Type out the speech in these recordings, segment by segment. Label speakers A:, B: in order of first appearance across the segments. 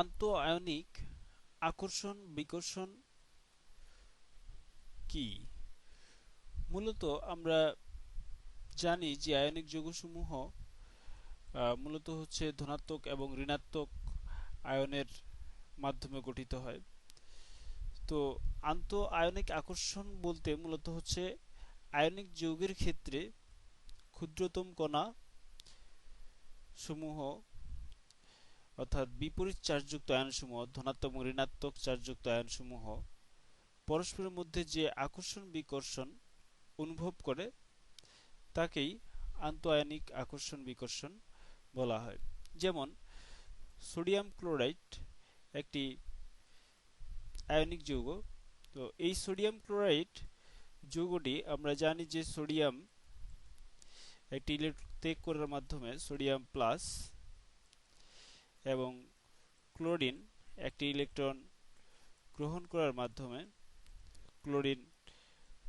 A: আন্ত আয়নিক আকর্ষণ বিকর্ষণ কি? মূলত আমরা জানি যে আয়নিক যৌগসমূহ মূলত হচ্ছে ধনাত্মক এবং ঋণাত্মক আয়নের মাধ্যমে গঠিত হয়। তো আন্ত আয়নিক আকর্ষণ বলতে মূলত হচ্ছে আয়নিক যৌগের ক্ষেত্রে ক্ষুদ্রতম কণা সমূহ অর্থাৎ বিপরীত চার্জযুক্ত আয়নসমূহ, ধনাত্মক ঋণাত্মক চার্জযুক্ত আয়নসমূহ, পরস্পরের মধ্যে যে আকর্ষণ বিকর্ষণ অনুভব করে, তাকেই আন্তঃআয়নিক আকর্ষণ বিকর্ষণ বলা হয়। যেমন, সোডিয়াম ক্লোরাইড একটি আয়নিক যৌগ। তো এই সোডিয়াম ক্লোরাইড যৌগটি আমরা জানি যে সোডিয়াম একটি ত্যাগ করার মাধ্যমে সোডিয়াম প্লাস এবং ক্লোরিন একটি ইলেকট্রন গ্রহণ করার মাধ্যমে ক্লোরিন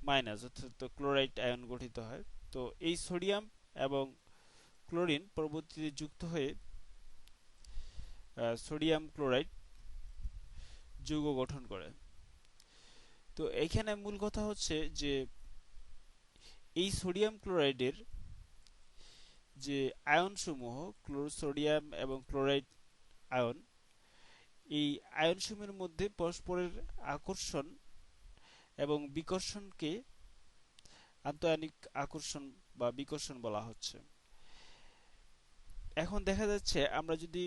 A: মাইনাস, অর্থাৎ ক্লোরাইড আয়ন গঠিত হয়। তো এই সোডিয়াম এবং ক্লোরিন পরবর্তীতে যুক্ত হয়ে সোডিয়াম ক্লোরাইড যৌগ গঠন করে। তো এখানে মূল কথা হচ্ছে যে এই সোডিয়াম ক্লোরাইডের যে আয়নসমূহ সোডিয়াম এবং ক্লোরাইড আয়ন। এই আয়নসমূহের মধ্যে পরস্পরের আকর্ষণ এবং বিকর্ষণকে আন্তঃআয়নিক আকর্ষণ বা বিকর্ষণ বলা হচ্ছে। এখন দেখা যাচ্ছে আমরা যদি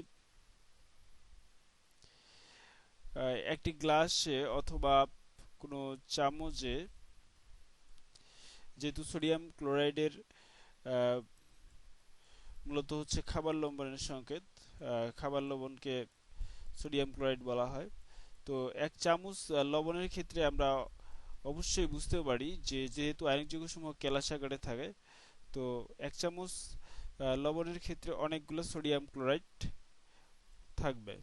A: একটি গ্লাসে অথবা কোনো চামচে যেহেতু সোডিয়াম ক্লোরাইডের মূলত হচ্ছে খাবার লবণের সংকেত খাবার লবণকে সোডিয়াম ক্লোরাইড বলা হয়। তো এক চামচ লবণের ক্ষেত্রে আমরা অবশ্যই বুঝতে পারি যে, যেহেতু আয়নিক যৌগসমূহ কেলাস আকারে থাকে, তো এক চামচ লবণের ক্ষেত্রে অনেকগুলো সোডিয়াম ক্লোরাইড থাকবে।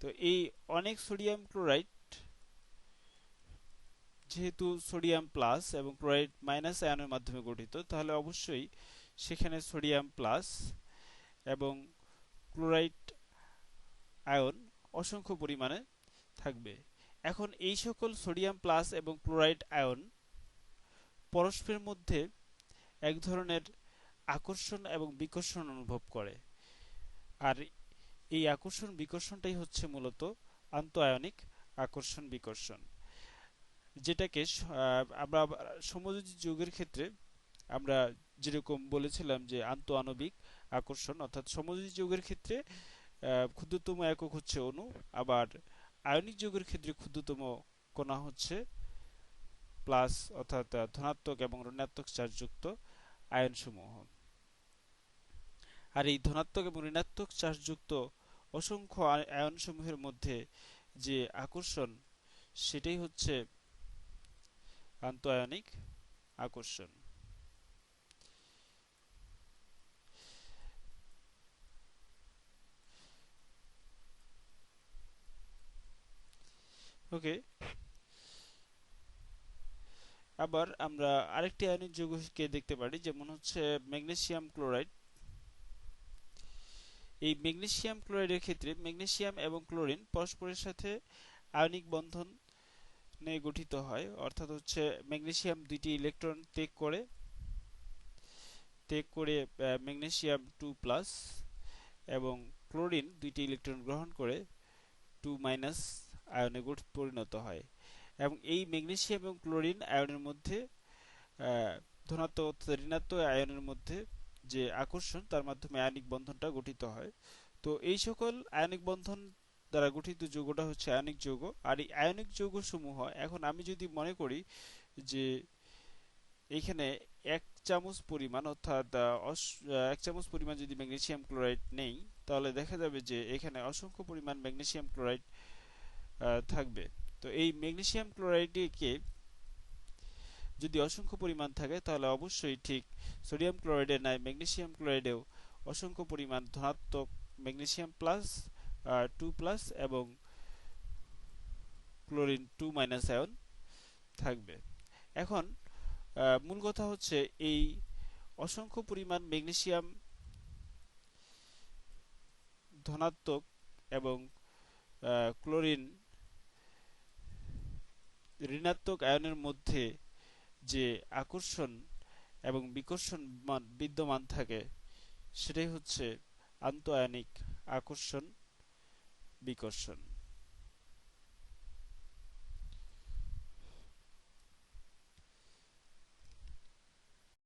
A: তো এই অনেক সোডিয়াম ক্লোরাইড, যেহেতু সোডিয়াম প্লাস এবং ক্লোরাইড মাইনাস আয়নের মাধ্যমে গঠিত, তাহলে অবশ্যই সেখানে সোডিয়াম প্লাস এবং ক্লোরাইড আয়ন অসংখ্য পরিমাণে থাকবে। এখন এই সকল সোডিয়াম প্লাস এবং ক্লোরাইড আয়ন পরস্পরের মধ্যে এক ধরনের আকর্ষণ এবং বিকর্ষণ অনুভব করে। আর এই আকর্ষণ বিকর্ষণটাই হচ্ছে মূলত আন্তঃআয়নিক আকর্ষণ বিকর্ষণ, যেটাকে আমরা সমযোজী যৌগের ক্ষেত্রে আমরা যেরকম বলেছিলাম যে আন্তঃআণবিক আকর্ষণ, অর্থাৎ সমযোজী যৌগের ক্ষেত্রে ক্ষুদ্রতম একক হচ্ছে অণু, আবার আয়নিক যৌগের ক্ষেত্রে ক্ষুদ্রতম কণা হচ্ছে প্লাস অর্থাৎ ধনাত্মক এবং ঋণাত্মক চার্জযুক্ত আয়নসমূহ। আর এই ধনাত্মক এবং ঋণাত্মক চার্জযুক্ত অসংখ্য আয়নসমূহের মধ্যে যে আকর্ষণ, সেটাই হচ্ছে আন্তঃআয়নিক আকর্ষণ। ওকে। আবার আমরা আরেকটি আয়নিক যৌগকে দেখতে পারি, যেমন হচ্ছে ম্যাগনেসিয়াম ক্লোরাইড। এই ম্যাগনেসিয়াম ক্লোরাইডের ক্ষেত্রে ম্যাগনেসিয়াম এবং ক্লোরিন পরস্পরের সাথে আয়নিক বন্ধন নিয়ে গঠিত হয়, অর্থাৎ হচ্ছে ম্যাগনেসিয়াম দুইটি ইলেকট্রন ত্যাগ করে ত্যাগ করে ম্যাগনেসিয়াম টু প্লাস এবং ক্লোরিন দুইটি ইলেকট্রন গ্রহণ করে, টু মাইনাস আয়নে পরিণত হয়। এবং এই ম্যাগনেসিয়াম এবং ক্লোরিন আয়নের মধ্যে ধনাত্মক ঋণাত্মক আয়নের মধ্যে যে আকর্ষণ, তার মাধ্যমে আয়নিক বন্ধনটা গঠিত হয়। তো এই সকল আয়নিক বন্ধন দ্বারা গঠিত যৌগটা হচ্ছে আয়নিক যৌগ। আর এই আয়নিক যৌগ সমূহ এখন আমি যদি মনে করি যে এখানে এক চামচ পরিমাণ, অর্থাৎ এক চামচ পরিমাণ যদি ম্যাগনেসিয়াম ক্লোরাইড নেই, তাহলে দেখা যাবে যে এখানে অসংখ্য পরিমাণ ম্যাগনেসিয়াম ক্লোরাইড থাকবে। তো এই ম্যাগনেসিয়াম ক্লোরাইডকে যদি অসংখ্য পরিমাণ থাকে, তাহলে অবশ্যই ঠিক সোডিয়াম ক্লোরাইডের নাই ম্যাগনেসিয়াম ক্লোরাইডেও অসংখ্য পরিমাণ ধনাত্মক ম্যাগনেসিয়াম প্লাস টু প্লাস এবং ক্লোরিন টু মাইনাস আয়ন থাকবে। এখন মূল কথা হচ্ছে এই অসংখ্য পরিমাণ ম্যাগনেসিয়াম ধনাত্মক এবং ক্লোরিন ঋণাত্মক আয়নের মধ্যে যে আকর্ষণ এবং বিকর্ষণ বিদ্যমান থাকে সেটাই হচ্ছে আন্তঃআয়নিক আকর্ষণ বিকর্ষণ